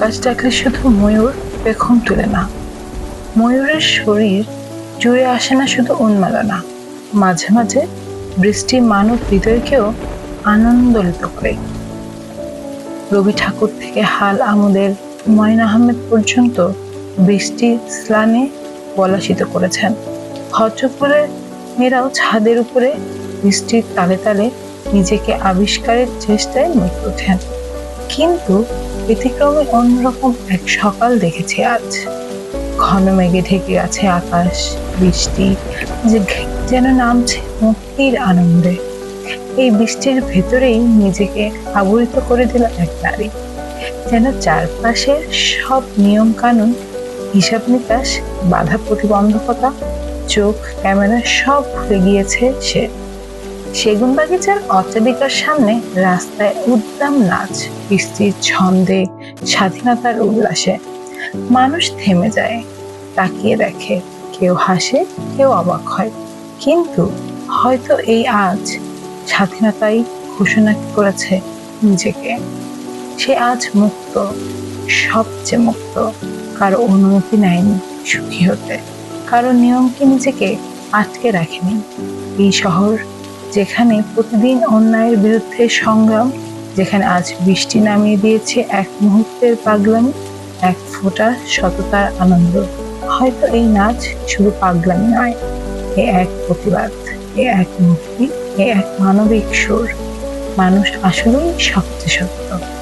আকাশ ডাকলে শুধু ময়ূর পেখম তুলে না। ময়ূরের শরীর জুড়ে আসে না শুধু উন্মাদনা। মাঝে মাঝে বৃষ্টি মানব হৃদয়কেও আনন্দলিত করে। রবি ঠাকুর থেকে হাল আমোদের হুমায়ুন আহমেদ পর্যন্ত বৃষ্টি স্লানে পলাশিত করেছেন। হজরপুরের মেয়েরাও ছাদের উপরে বৃষ্টির তালে তালে নিজেকে আবিষ্কারের চেষ্টায় মেতে ওঠেন। কিন্তু ব্যতিক্রমে অন্যরকম এক সকাল দেখেছি আজ। ঘন মেঘে ঢেকে আছে আকাশ, বৃষ্টি, যে যেন নামছে মুক্তির আনন্দে। এই বৃষ্টির ভেতরেই নিজেকে আবরিত করে দিল এক নারী। যেন চারপাশে সব নিয়ম কানুন হিসাব নিকাশ, বাধা প্রতিবন্ধকতা, চোখ, ক্যামেরা সব ভুলে গিয়েছে সে। সেগুন বাগিচার অট্টালিকার সামনে রাস্তায় উদ্দাম নাচ বৃষ্টির ছন্দে, স্বাধীনতার উল্লাসে। মানুষ থেমে যায়, তাকিয়ে দেখে কেউ হাসে, কেউ অবাক হয়। কিন্তু হয়তো এই আজ স্বাধীনতাই ঘোষণা করেছে নিজেকে। সে আজ মুক্ত, সবচেয়ে মুক্ত, কারও অনুমতি নেয়নি সুখী হতে, কারও নিয়মকে নিজেকে আটকে রাখেনি? এই শহর যেখানে প্রতিদিন অন্যায়ের বিরুদ্ধে সংগ্রাম, যেখানে আজ বৃষ্টি নামিয়ে দিয়েছে এক মুহূর্তের পাগলামি, এক ফোঁটা সততার আনন্দ। হয়তো এই নাচ শুধু পাগলামি নয়, এ এক প্রতিবাদ, এ এক মুক্তি, এ এক মানবিক সুর। মানুষ আসলেই সবচেয়ে সত্য।